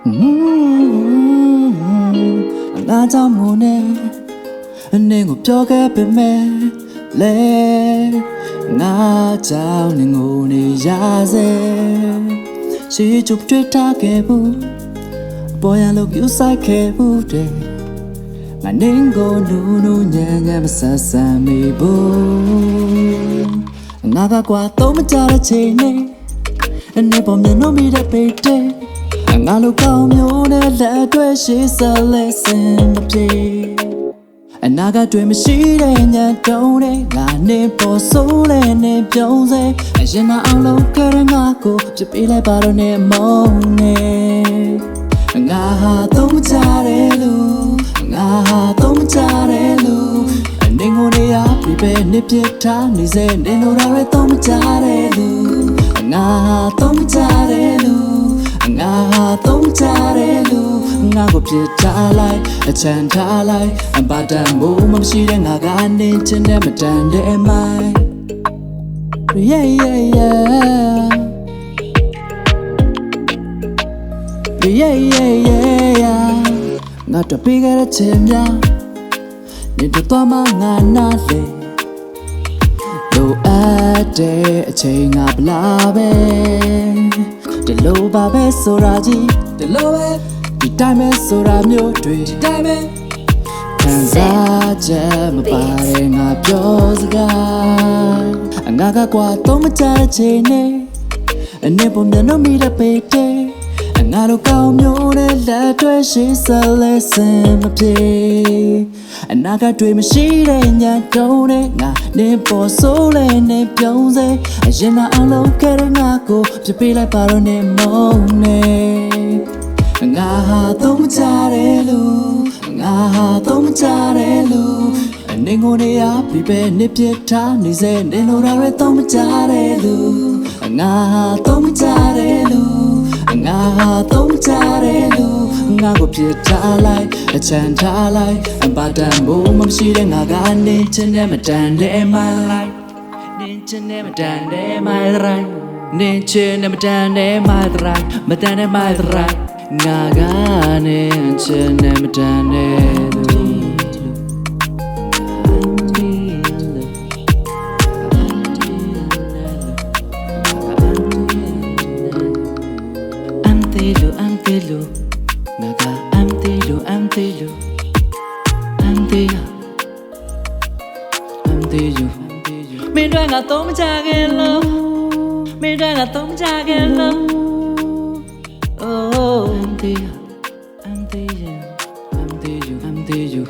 ငါကြောင့်မို့နဲ့အနေကိုပြောခဲ့ပေမဲ့လေငါကြောင့်နေငိုနေရစေရှိချပ်တွေ့ထားခဲ့ဘူးပေါ်ရလို့ယူဆိုင်ခဲ့ဘူးတဲ့ငါနင်းကိုနူးနူးညံ့ညံ့မဆဆန်မိဘူးငါကကွာတော့မကြတဲ့ချိန်နဲ့အနေပေါ်မျက်နှာမိတဲ့ပေတဲ့ ငါလိုကောင်းမျိုးနဲ့လက်တွေ့ရှိစလဲစင်မပြေအနာကတွေ့မရှိတဲ့ညတုံးတဲ့ငါနေပေါ်ဆိုးတဲ့နေပြုံးစေအရင်ကအောင်လုံးကရငါကိုပြပေးလိုက်ပါတော့နဲ့မုန်းနေငါဟာသုံးကြတဲ့လူငါဟာသုံးကြတဲ့လူအနေငိုနေရပြပဲနေပြထားနေစေနေလိုရတဲ့သုံးကြတဲ့လူငါဟာသုံးကြတဲ့လူ ငါဟာသုံးကြတဲ့လူငါကိုပြစ်ထားလိုက်အချမ်းထားလိုက်အပါတန်မိုးမရှိတဲ့ငါကနေချင်တဲ့မတန်တဲ့မိုင်း Yeah yeah yeah Yeah yeah yeah yeah ငါတို့ပေးခဲ့တဲ့ချင်များနေတော့တော့မှငါနားလေလိုအပ်တဲ့အချိန်ငါဘလာပဲ ဒီလိုပါပဲဆိုတာကြီးဒီလိုပဲဒီတိုင်းပဲဆိုတာမျိုးတွေဒီတိုင်းပဲခံစားချက်မပါတဲ့ငါပြောစကားအငါကကွာတော့မကြတဲ့ချိန်နဲ့အနေပေါ်မျက်နှာမိတဲ့ပေတဲ့ ငါတို့ကောင်းမျိုးနဲ့လက်တွဲရှိစလဲစင်မပြေအနာကတွေ့မရှိတဲ့ညတုံးနဲ့ငါနေပေါ်ဆိုးလဲနေပြုံးစေအရင်ကအလုံးကရငါကိုပြပေးလိုက်ပါတော့နေမုန်းနေငါဟာသုံးကြတဲ့လူငါဟာသုံးကြတဲ့လူအနေငိုနေရပြီပဲနေပြထားနေစေနေလိုရတဲ့သုံးကြတဲ့လူငါဟာသုံးကြတဲ့လူငါ ဟာသုံးကြတဲ့လူငါကိုပြစ်ထားလိုက်အချမ်းထားလိုက်အပါတန်မိုးမရှိတဲ့ငါကနေချင်တဲ့မတန်တဲ့ my life နင်းချင်တဲ့မတန်တဲ့ my right နင်းချင်တဲ့မတန်တဲ့ my right မတန်တဲ့ my right ငါကနေချင်တဲ့မတန်တဲ့ telu am telu Naga, am telu am telu Am telu Am telu Mi ranga tom chagelo. Mi ranga tom chagelo. Oh, oh. Am telu Am telu Am telu Am telu